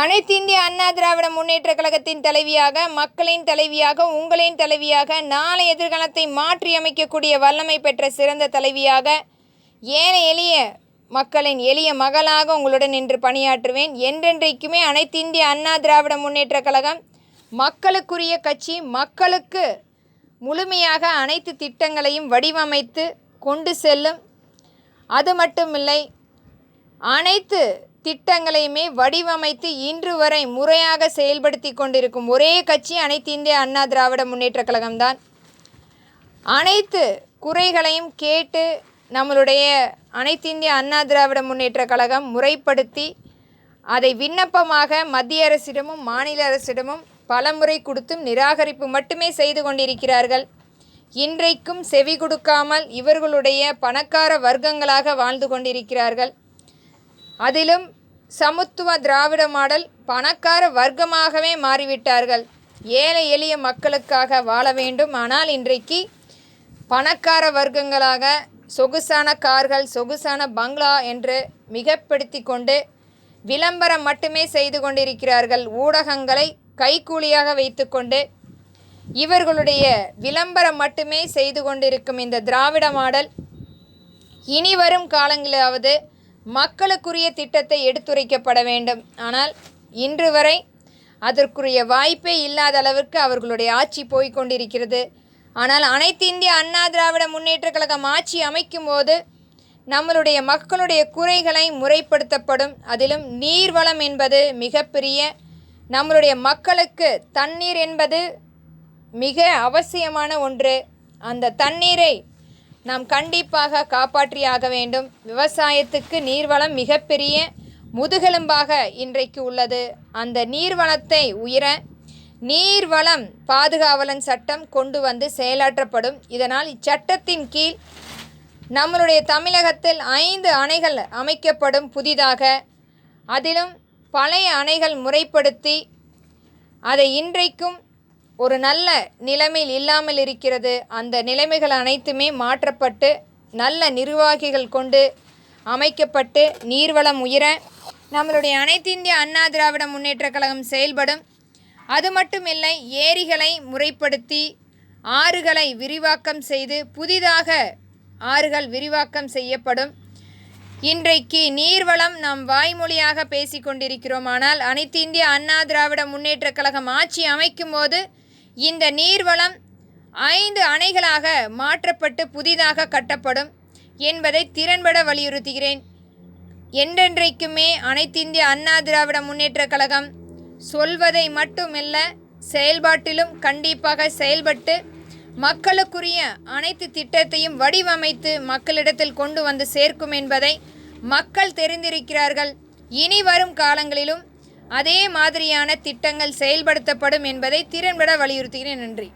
அனைத்து இந்திய அண்ணா திராவிட முன்னேற்ற கழகத்தின் தலைவியாக மக்களின் தலைவியாக உங்களின் தலைவியாக நாளை எதிர்காலத்தை மாற்றியமைக்கக்கூடிய வல்லமை பெற்ற சிறந்த தலைவியாக ஏனைய எளிய மக்களின் எளிய மகளாக உங்களுடன் நின்று பணியாற்றுவேன். என்றென்றைக்குமே அனைத்து இந்திய அண்ணா திராவிட முன்னேற்ற கழகம் மக்களுக்குரிய கட்சி மக்களுக்கு முழுமையாக அனைத்து திட்டங்களையும் வடிவமைத்து கொண்டு செல்லும். அது மட்டுமில்லை அனைத்து திட்டங்களையுமே வடிவமைத்து இன்று வரை முறையாக செயல்படுத்தி கொண்டிருக்கும் ஒரே கட்சி அனைத்து இந்திய அண்ணா திராவிட முன்னேற்ற கழகம்தான். அனைத்து குறைகளையும் கேட்டு நம்மளுடைய அனைத்து இந்திய அண்ணா திராவிட முன்னேற்ற கழகம் முறைப்படுத்தி அதை விண்ணப்பமாக மத்திய அரசிடமும் மாநில அரசிடமும் பலமுறை கொடுத்தும் நிராகரிப்பு மட்டுமே செய்து கொண்டிருக்கிறார்கள். இன்றைக்கும் செவி கொடுக்காமல் இவர்களுடைய பணக்கார வர்க்கங்களாக வாழ்ந்து கொண்டிருக்கிறார்கள். அதிலும் சமத்துவ திராவிட மாடல் பணக்கார வர்க்கமாகவே மாறிவிட்டார்கள். ஏழை எளிய மக்களுக்காக வாழ வேண்டும். ஆனால் இன்றைக்கு பணக்கார வர்க்கங்களாக சொகுசான கார்கள் சொகுசான பங்களா என்று மிகப்படுத்தி கொண்டு விளம்பரம் மட்டுமே செய்து கொண்டிருக்கிறார்கள். ஊடகங்களை கைக்கூலியாக வைத்துக்கொண்டு இவர்களுடைய விளம்பரம் மட்டுமே செய்து கொண்டிருக்கும் இந்த திராவிட மாடல் இனி வரும் காலங்களிலாவது மக்களுக்குரிய திட்டத்தை எடுத்துரைக்கப்பட வேண்டும். ஆனால் இன்று வரை அதற்குரிய வாய்ப்பே இல்லாத அளவிற்கு அவர்களுடைய ஆட்சி போய்கொண்டிருக்கிறது. ஆனால் அனைத்து இந்திய அண்ணா திராவிட முன்னேற்ற கழகம் ஆட்சி அமைக்கும் போது நம்மளுடைய மக்களுடைய குறைகளை முறைப்படுத்தப்படும். அதிலும் நீர்வளம் என்பது மிகப்பெரிய நம்மளுடைய மக்களுக்கு தண்ணீர் என்பது மிக அவசியமான ஒன்று. அந்த தண்ணீரை நாம் கண்டிப்பாக காப்பாற்றியாக வேண்டும். விவசாயத்துக்கு நீர்வளம் மிகப்பெரிய முதுகெலும்பாக இன்றைக்கு உள்ளது. அந்த நீர்வளத்தை உயர நீர்வளம் பாதுகாவலன் சட்டம் கொண்டு வந்து செயலாற்றப்படும். இதனால் இச்சட்டத்தின் கீழ் நம்மளுடைய தமிழகத்தில் ஐந்து அணைகள் அமைக்கப்படும் புதிதாக. அதிலும் பழைய அணைகள் முறைப்படுத்தி அதை இன்றைக்கும் ஒரு நல்ல நிலைமையில் இல்லாமல் இருக்கிறது. அந்த நிலைமைகள் அனைத்துமே மாற்றப்பட்டு நல்ல நிர்வாகிகள் கொண்டு அமைக்கப்பட்டு நீர்வளம் உயர நம்மளுடைய அனைத்து இந்திய அண்ணா திராவிட முன்னேற்ற கழகம் செயல்படும். அது மட்டும் இல்லை ஏரிகளை முறைப்படுத்தி ஆறுகளை விரிவாக்கம் செய்து புதிதாக ஆறுகள் விரிவாக்கம் செய்யப்படும். இன்றைக்கு நீர்வளம் நாம் வாய்மொழியாக பேசிக் கொண்டிருக்கிறோம். ஆனால் அனைத்து இந்திய அண்ணா திராவிட முன்னேற்ற கழகம் ஆட்சி அமைக்கும் போது இந்த நீர்வளம் ஐந்து அணைகளாக மாற்றப்பட்டு புதிதாக கட்டப்படும் என்பதை திறன்பட வலியுறுத்துகிறேன். என்றென்றைக்குமே அனைத்திந்திய அண்ணா திராவிட முன்னேற்ற கழகம் சொல்வதை மட்டுமல்ல செயல்பாட்டிலும் கண்டிப்பாக செயல்பட்டு மக்களுக்குரிய அனைத்து திட்டத்தையும் வடிவமைத்து மக்களிடத்தில் கொண்டு வந்து சேர்க்கும் என்பதை மக்கள் தெரிந்திருக்கிறார்கள். இனி வரும் காலங்களிலும் அதே மாதிரியான திட்டங்கள் செயல்படுத்தப்படும் என்பதை திறன்பட வலியுறுத்துகிறேன். நன்றி.